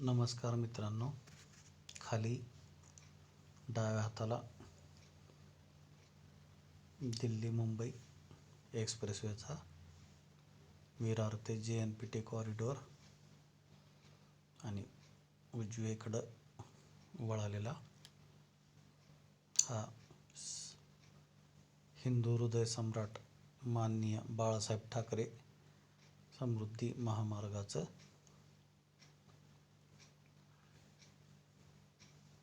नमस्कार मित्रांनो. खाली डाव्या हाताला दिल्ली मुंबई एक्सप्रेसवेचा विरार ते जे एन पी टी कॉरिडॉर आणि उजवीकडं वळालेला हा स- हिंदू हृदय सम्राट माननीय बाळासाहेब ठाकरे समृद्धी महामार्गाचं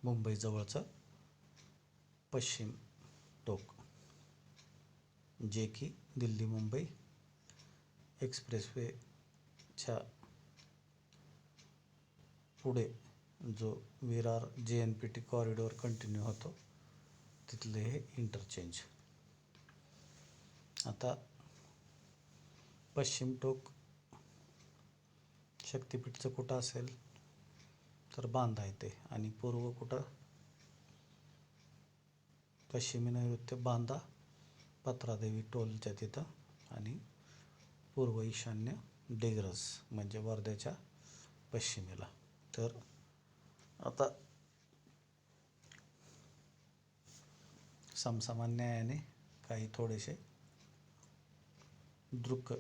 मुंबईजवळचं पश्चिम टोक जे की दिल्ली मुंबई एक्सप्रेसवेच्या पुढे जो Virar J N P T corridor continue होतो तिथले हे इंटरचेंज आता पश्चिम टोक शक्तिपीठचं कुठं असेल? तर बांधा येते आणि पूर्व कुठं? पश्चिमी नैऋत्य बांधा पत्रादेवी टोलच्या तिथं आणि पूर्व ईशान्य डिग्रस म्हणजे वर्ध्याच्या पश्चिमेला. तर आता समसमान न्यायाने काही थोडेसे दृक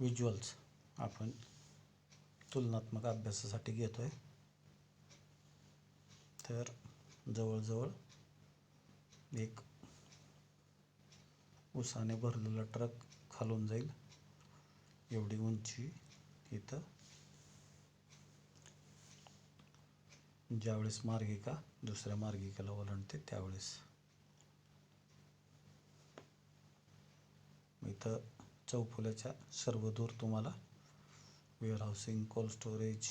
विज्युअल्स आपण तुलनात्मक अभ्यासासाठी घेतो आहे तर जवळजवळ एक उसाने भरलेला ट्रक खालून जाईल. एवढी उंची इथं. ज्यावेळेस मार्गिका दुसऱ्या मार्गिकेला ओलांडते त्यावेळेस. इथं चौफुल्याच्या सर्व दूर तुम्हाला warehousing cold storage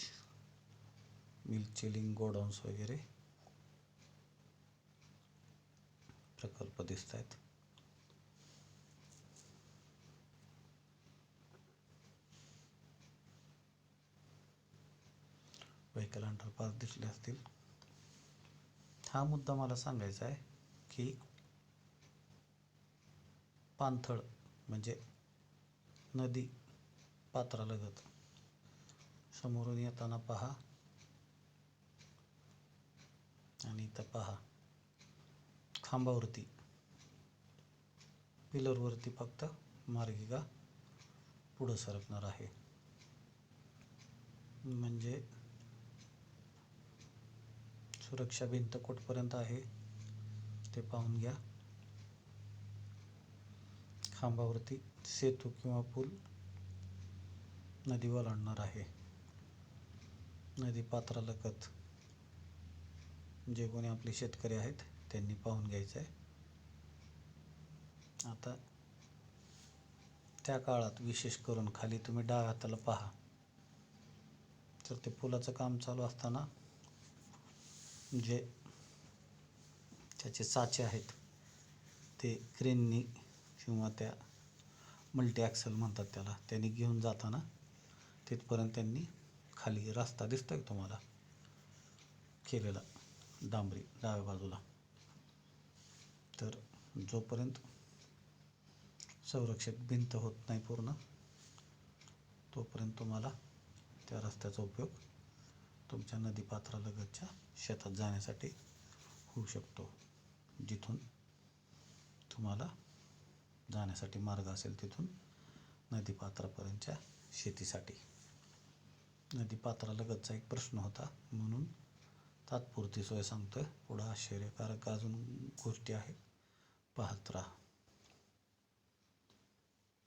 milk chilling godowns वगैरे प्रकल्प दिसत आहेत व्हेकल अंडरपास दिसले असतील. हा मुद्दा मला सांगायचा आहे की पाणथळ म्हणजे नदी पात्रालगत समोरून येताना पहा. आणि इथं पहा. खांबावरती. पिलरवरती फक्त मार्गिका पुढं सरकणार आहे. म्हणजे सुरक्षा भिंत कुठपर्यंत आहे ते पाहून घ्या. खांबावरती सेतू किंवा पूल नदी ओलांडणार आहे. नदी पात्रालगत जे कोणी आपले शेतकरी आहेत त्यांनी पाहून घ्यायचं आहे आता त्या काळात विशेष करून खाली तुम्ही डाव्या हाताला पहा. तर ते पुलाचं काम चालू असताना जे त्याचे साचे आहेत ते क्रेननी किंवा त्या मल्टी ॲक्सल म्हणतात त्याला त्यांनी घेऊन जाताना तिथपर्यंत त्यांनी खाली रस्ता दिसतोय तुम्हाला? केलेला डांबरी डाव्या बाजूला. तर जोपर्यंत संरक्षक भिंत होत नाही पूर्ण तोपर्यंत तुम्हाला त्या रस्त्याचा उपयोग तुमच्या नदीपात्रालगतच्या शेतात जाण्यासाठी होऊ शकतो. जिथून तुम्हाला जाण्यासाठी मार्ग असेल तिथून नदीपात्रापर्यंतच्या शेतीसाठी. नदीपात्रालगतचा एक प्रश्न होता. म्हणून तात्पुरती सोय सांगतोय. पुढं आश्चर्यकारक अजून गोष्टी आहेत. पाहत राहा.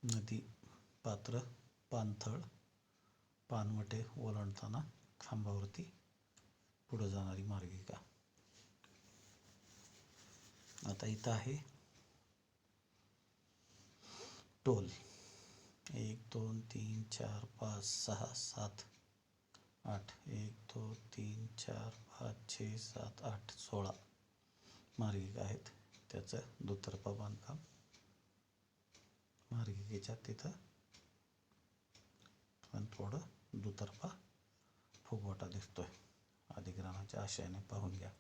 नदी पात्र पानथळ पानवटे ओलांडताना खांबावरती पुढं जाणारी मार्गिका आता इथं आहे टोल. एक दोन तीन चार पाच सहा सात आठ एक दोन तीन चार पाच छे सात आठ सोळा मार्गिका आहेत. त्याचं दुतर्फा बांधकाम मार्गिकेच्या तिथं पण थोडं दुतर्फा फुगवटा दिसतोय. अधिग्रहणाच्या आशयाने पाहून घ्या.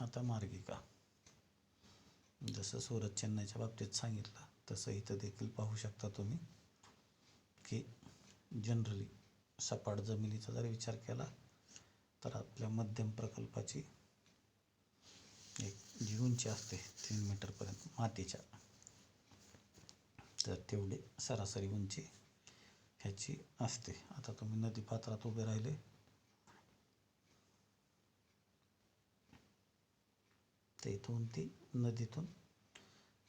आता मार्गिका. जसं सुरत चेन्नईच्या बाबतीत सांगितलं तसं इथं देखील पाहू शकता तुम्ही की जनरली सपाट जमिनीचा जर विचार केला तर आपल्या मध्यम प्रकल्पाची एक जीवनची उंची असते तीन मीटरपर्यंत मातीच्या. तर तेवढी सरासरी उंची ह्याची असते. आता तुम्ही नदी पात्रात उभे राहिले. तर इथून ती नदीतून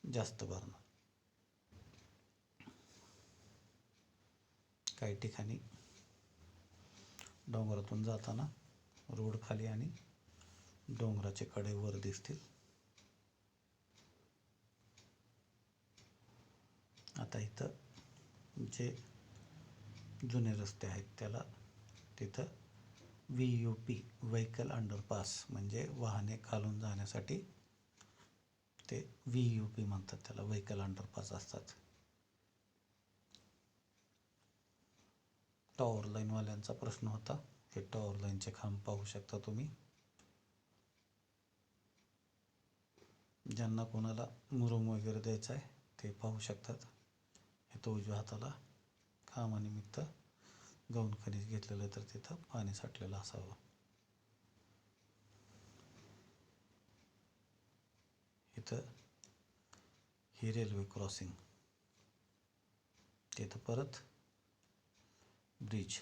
जास्त भरणार काही ठिकाणी डोंगरातून जाताना रोड खाली आणि डोंगराचे कडे वर दिसतील. आता इथं जे जुने रस्ते आहेत त्याला तिथं V U P vehicle underpass म्हणजे वाहने खालून जाण्यासाठी ते व्ही यू पी म्हणतात त्याला व्हेकल अंडरपास असतात. टॉवर लाईनवाल्यांचा प्रश्न होता. हे टॉवर लाईनचे खांब पाहू शकता तुम्ही. ज्यांना कोणाला मुरुम वगैरे द्यायचा आहे ते पाहू शकतात. इथं उजव्या हाताला कामानिमित्त गौण खनिज घेतलेलं तर तिथं पाणी साठलेलं असावं. इथं ही रेल्वे क्रॉसिंग तिथं परत ब्रिज.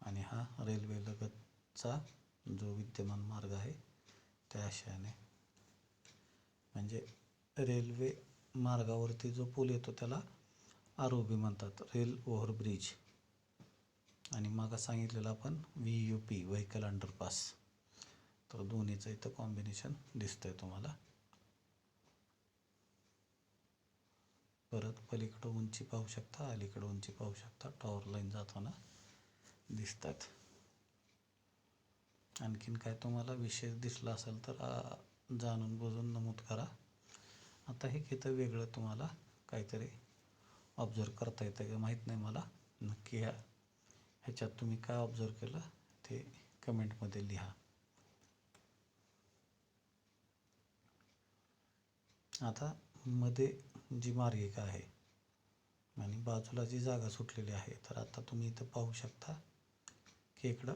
आणि हा रेल्वे लगतचा जो विद्यमान मार्ग आहे त्या आशयाने. म्हणजे रेल्वे मार्गावरती जो पूल येतो त्याला आर ओ बी म्हणतात रेल ओव्हर ब्रिज. आणि मागं सांगितलेलं आपण V U P vehicle underpass. तर दोन्हीचं इथं कॉम्बिनेशन दिसतं आहे तुम्हाला. परत पलीकडं उंची पाहू शकता अलीकडं उंची पाहू शकता. टॉवर लाईन जाताना दिसतात. आणखीन काय तुम्हाला विशेष दिसला असेल तर जाणून बुजून नमूद करा. आता हे किथं वेगळं तुम्हाला काहीतरी ऑब्झर्व करता येतं का माहीत नाही मला. नक्की ह्या ह्याच्यात तुम्ही काय ऑब्झर्व केलं ते कमेंटमध्ये लिहा. आता मध्ये जी मार्गिका आहे आणि बाजूला जी जागा सुटलेली आहे तर आता तुम्ही इथं पाहू शकता की इकडं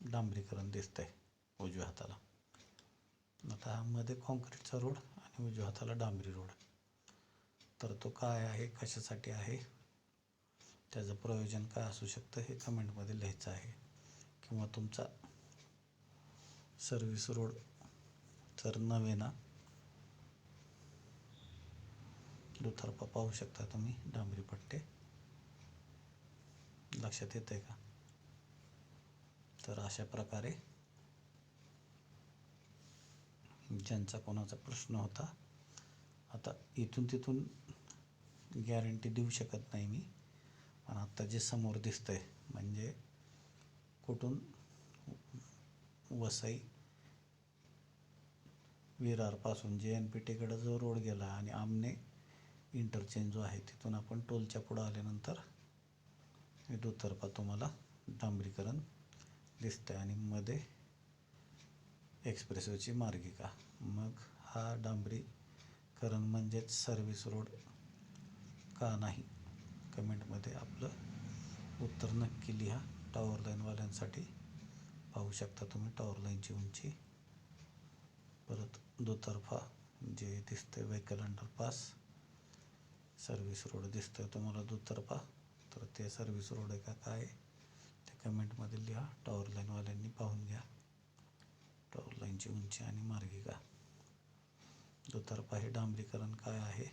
डांबरीकरण दिसतंय उजव्या हाताला. आता हा मध्ये कॉन्क्रीटचा रोड आणि उजव्या हाताला डांबरी रोड. तर तो काय आहे कशासाठी आहे त्याचं प्रयोजन काय असू शकतं हे कमेंटमध्ये लिहायचं आहे. किंवा तुमचा सर्व्हिस रोड जर नवेना दुतर्फा पाहू शकता तुम्ही डांबरी पट्टे. लक्षात येत आहे का? तर अशा प्रकारे ज्यांचा कोणाचा प्रश्न होता आता इथून तिथून गॅरंटी देऊ शकत नाही मी. पण आत्ता जे समोर दिसतंय म्हणजे कुठून वसई विरारपासून जे एन पी टीकडं जो रोड गेला आणि आमने इंटरचेंज जो आहे तिथून आपण टोलच्या पुढं आल्यानंतर दुतर्फा तुम्हाला डांबरीकरण दिसतंय आणि मध्ये एक्सप्रेसवेची मार्गिका मग हा डांबरीकरण म्हणजेच सर्व्हिस रोड का नाही? कमेंटमध्ये आपलं उत्तर नक्की लिहा. टॉवर लाईनवाल्यांसाठी पाहू शकता तुम्ही टॉवर लाईनची उंची. परत दुतर्फा जे दिसतंय व्हेकल अंडरपास सर्व्हिस रोड दिसतोय तुम्हाला दुतर्फा. तर ते सर्व्हिस रोड आहे का काय? ते कमेंटमध्ये लिहा. टॉवर लाईनवाल्यांनी पाहून घ्या. टॉवर लाईनची उंची आणि मार्गिका दुतर्फा हे डांबरीकरण काय आहे?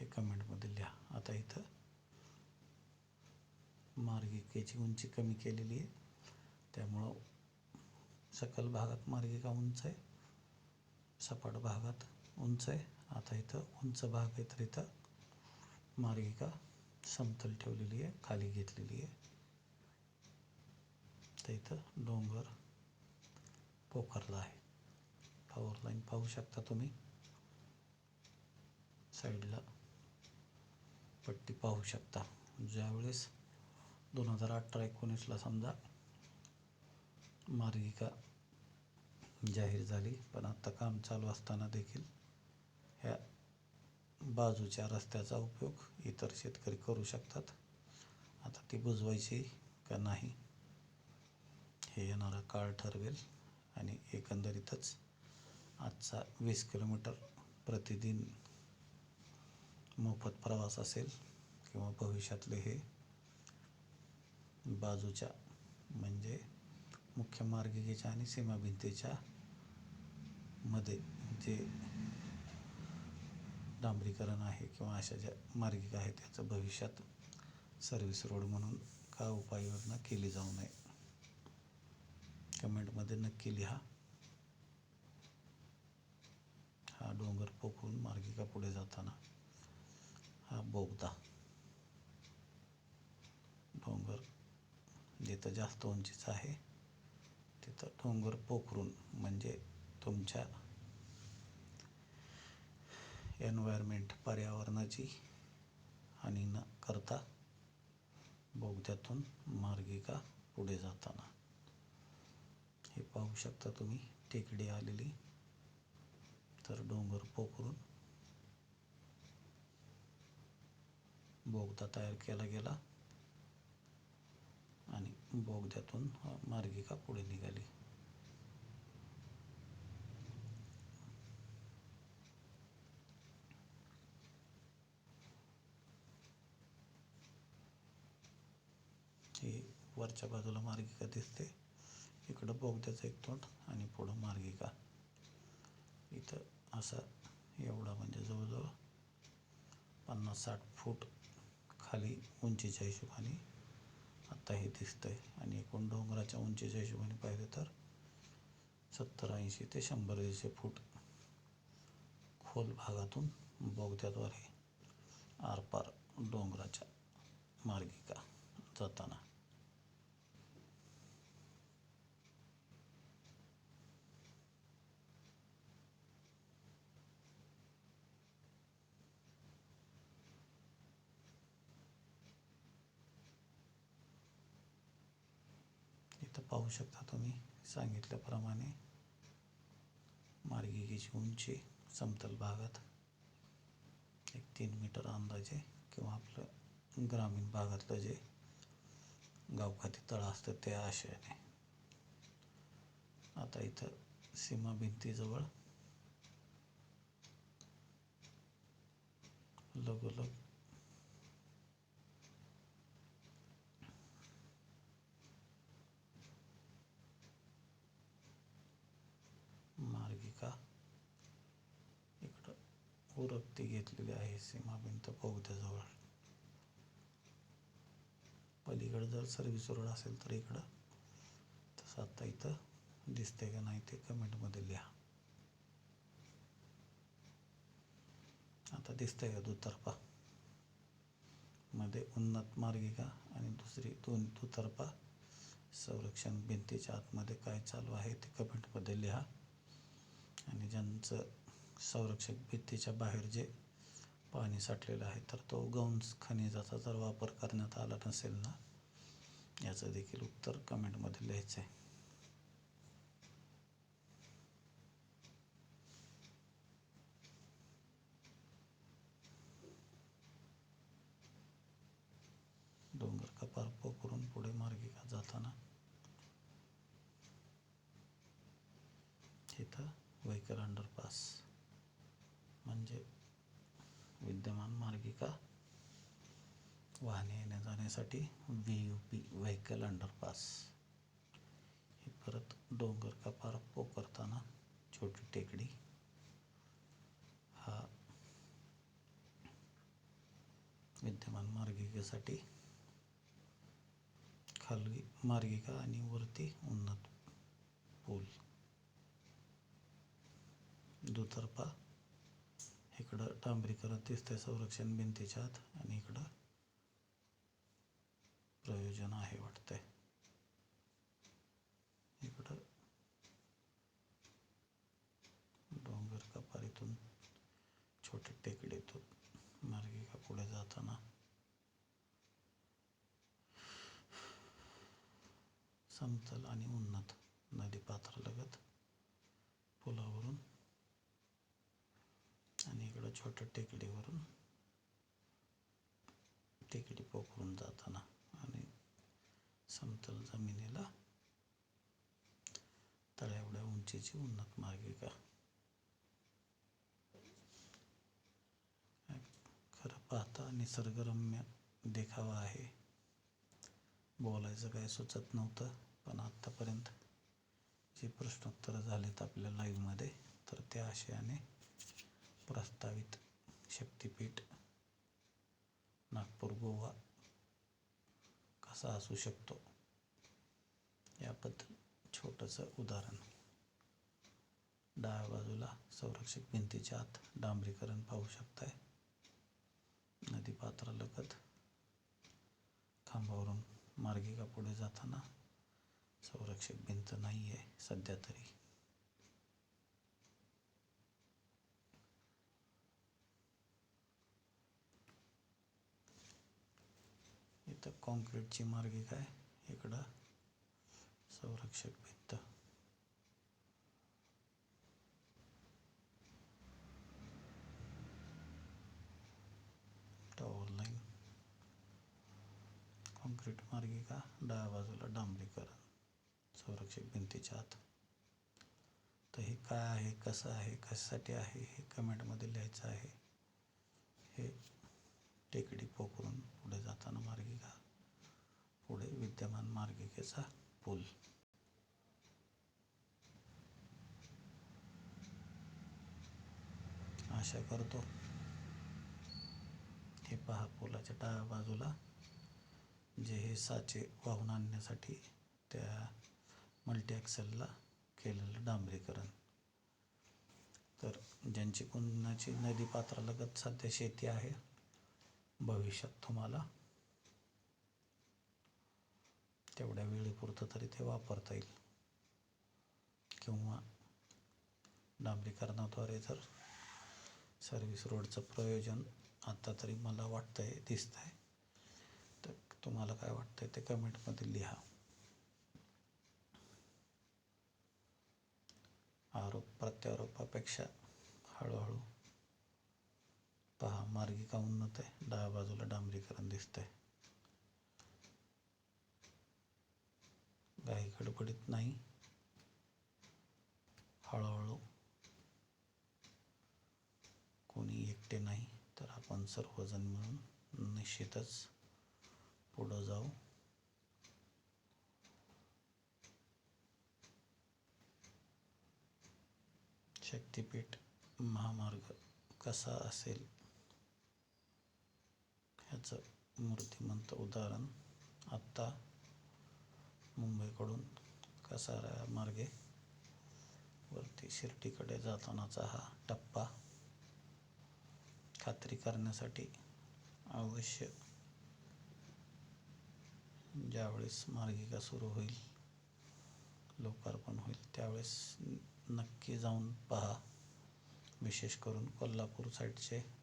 हे कमेंटमध्ये लिहा. आता इथं मार्गिकेची उंची कमी केलेली आहे. त्यामुळं सकल भागात मार्गिका उंच आहे? सपाट भागात उंच आहे. आता इथं उंच भाग आहे तर इथं मार्गिका समतल ठेवलेली आहे खाली घेतलेली आहे. तर इथं डोंगर पोखरला आहे. पॉवर लाईन पाहू शकता तुम्ही. साईडला पट्टी पाहू शकता. ज्यावेळेस दोन हजार अठरा एकोणीसला समजा मार्गिका जाहीर झाली पण आत्ता काम चालू असताना देखील ह्या बाजूच्या रस्त्याचा उपयोग इतर शेतकरी करू शकतात. आता ती बुजवायची का नाही हे येणारा काळ ठरवेल आणि एकंदरीतच आजचा वीस किलोमीटर प्रतिदिन मोफत प्रवास असेल किंवा भविष्यातले हे बाजूच्या म्हणजे मुख्य मार्गिकेच्या आणि सीमाभिंतीच्या मध्ये जे डांबरीकरण आहे किंवा अशा ज्या मार्गिका आहेत त्याचं भविष्यात सर्व्हिस रोड म्हणून का उपाययोजना केली जाऊ नये? कमेंटमध्ये नक्की लिहा. हा डोंगर पोखरून मार्गिका पुढे जाताना हा बोगदा. डोंगर जिथं जास्त उंचीचा आहे तिथं डोंगर पोखरून म्हणजे तुमच्या एन्व्हायरमेंट पर्यावरणाची हानी न करता बोगद्यातून मार्गिका पुढे जाताना. हे पाहू शकता तुम्ही टेकडी आलेली. तर डोंगर पोखरून बोगदा तयार केला गेला आणि बोगद्यातून मार्गिका पुढे निघाली ही वरच्या बाजूला मार्गिका दिसते. इकडं बोगद्याचं एक तोंड आणि पुढं मार्गिका. इथं असा एवढा म्हणजे जवळजवळ पन्नास साठ फूट खाली उंचीच्या हिशोबाने आत्ता हे दिसतंय. आणि एकूण डोंगराच्या उंचीच्या हिशोबाने पाहिलं तर सत्तर ऐंशी ते शंभर दीडशे फूट खोल भागातून बोगद्याद्वारे आरपार डोंगराच्या मार्गिका जाताना इथं पाहू शकता तुम्ही. सांगितल्याप्रमाणे मार्गिकेची उंची समतल भागात एक तीन मीटर अंदाजे किंवा आपलं ग्रामीण भागातलं जे गावखाती तळ असतं त्या आशयाने आता इथं सीमा भिंतीजवळ लगोलग मार्गिका इकडं उरकती घेतलेली आहे सीमाभिंत बोगद्याजवळ पलीकडं जर सर्व्हिस रोड असेल तर इकडं. तसं आता इथं दिसते का नाही ते कमेंटमध्ये लिहा. आता दिसतंय का दुतर्फा? मध्ये उन्नत मार्गिका आणि दुसरी दोन दुतर्फा संरक्षण भिंतीच्या आतमध्ये काय चालू आहे ते कमेंटमध्ये लिहा. आणि ज्यांचं संरक्षक भिंतीच्या बाहेर जे पाणी साठलेलं आहे तर तो गौण खनिजाचा जर वापर करण्यात आला नसेल ना याचं देखील उत्तर कमेंटमध्ये लिहायचं आहे डोंगर कपार पोखरून पुढे मार्गिका जाताना इथं व्हेकल अंडरपास म्हणजे विद्यमान मार्गिका वाहने येण्या जाण्यासाठी V U P vehicle underpass ही परत डोंगर का पार पोकरताना छोटी टेकडी. हा विद्यमान मार्गिकेसाठी खालगी मार्गिका आणि वरती उन्नत पूल. दुतर्फा इकडं डांबरीकरण दिसतंय संरक्षण भिंतीच्या आत आणि इकडं प्रयोजन आहे वाटतंय. इकडं डोंगर कपारीतून छोटे टेकडीतून मार्गिका पुढे जाताना. समतल आणि उन्नत नदीपात्रालगत पुलावरून आणि इकडं छोट्या टेकडीवरून टेकडी पोखरून जाताना आणि समतल जमिनीला तळ्याएवढ्या उंचीची उन्नत मार्गिका खरं पाहता निसर्गरम्य देखावा आहे. बोलायचं काय सुचत नव्हतं पण आत्तापर्यंत जी प्रश्नोत्तरं झालीत आपल्या लाईव्हमध्ये तर त्या आशयाने प्रस्तावित शक्तिपीठ नागपूर गोवा कसा असू शकतो? याबद्दल छोटंसं उदाहरण. डाव्या बाजूला संरक्षक भिंतीच्या आत डांबरीकरण पाहू शकताय. नदीपात्रालगत खांबावरून मार्गिका पुढे जाताना? संरक्षक भिंत नाही आहे सध्या तरी. इथं कॉन्क्रीटची मार्गिका आहे इकडं संरक्षक भिंत टॉवर लाईन कॉन्क्रीट मार्गिका डाव्या बाजूला डांबरीकरण. संरक्षक भिंतीच्या आत. तर हे काय आहे? कसं आहे? कशासाठी आहे? हे कमेंटमध्ये लिहायचं आहे. हे टेकडी पोखरून पुढे जाताना मार्गिका पुढे विद्यमान मार्गिकेचा पूल. आशा करतो. हे पहा पुलाच्या डाव्या बाजूला. जे हे साचे वाहून आणण्यासाठी त्या मल्टी ॲक्सेलला केलेलं डांबरीकरण. तर ज्यांची कुणाची नदी पात्रालगत सध्या शेती आहे भविष्यात तुम्हाला. तेवढ्या वेळेपुरतं तरी ते वापरता येईल. किंवा डांबरीकरणाद्वारे जर सर्व्हिस रोडचं प्रयोजन आता तरी मला वाटतं आहे दिसतं आहे तर तुम्हाला काय वाटतं आहे ते कमेंटमध्ये लिहा. आरोप प्रत्यारोपापेक्षा हळूहळू पहा मार्गिका उन्नत आहे? डाव्या बाजूला डांबरीकरण दिसतंय. काही गडबडीत नाही. हळूहळू कोणी एकटे नाही तर आपण सर्वजण मिळून निश्चितच पुढं जाऊ. शक्तिपीठ महामार्ग कसा असेल? ह्याचं मूर्तिमंत उदाहरण आत्ता मुंबईकडून कसारा मार्गे वरती शिर्डीकडे जातानाचा हा टप्पा खात्री करण्यासाठी अवश्य ज्यावेळेस मार्गिका सुरू होईल लोकार्पण होईल त्यावेळेस नक्की जाऊन पहा. विशेष करून कोल्हापूर साईडचे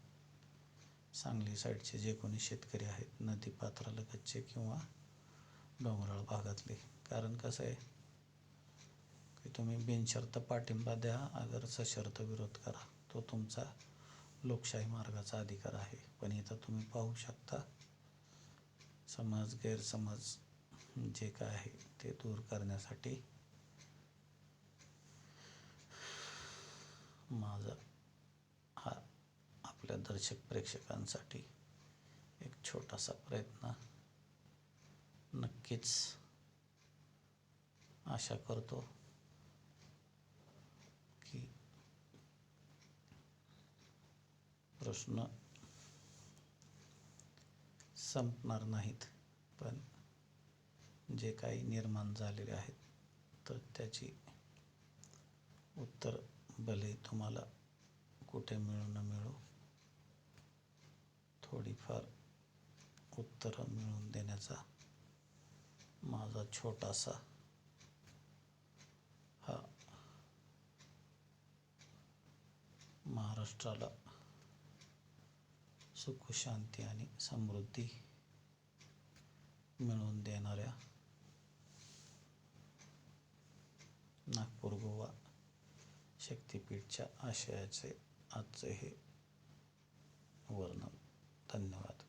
सांगली साईडचे जे कोणी शेतकरी आहेत नदीपात्रालगतचे किंवा डोंगराळ भागातले. कारण कसं आहे की तुम्ही बिनशर्त पाठिंबा द्या अगर सशर्त विरोध करा तो तुमचा लोकशाही मार्गाचा अधिकार आहे. पण इथं तुम्ही पाहू शकता समाज गैरसमज जे काय आहे ते दूर करण्यासाठी माझा आपल्या दर्शक प्रेक्षकांसाठी एक छोटासा प्रयत्न. नक्कीच आशा करतो की प्रश्न संपणार नाहीत पण जे काही निर्माण झालेले आहेत तर त्याची उत्तर भले तुम्हाला कुठे मिळू न मिळू. थोडीफार उत्तरं मिळवून देण्याचा माझा छोटासा हा महाराष्ट्राला सुख शांती आणि समृद्धी मिळवून देणाऱ्या नागपूर गोवा शक्तिपीठच्या आशयाचे आजचे हे वर्णन. धन्यवाद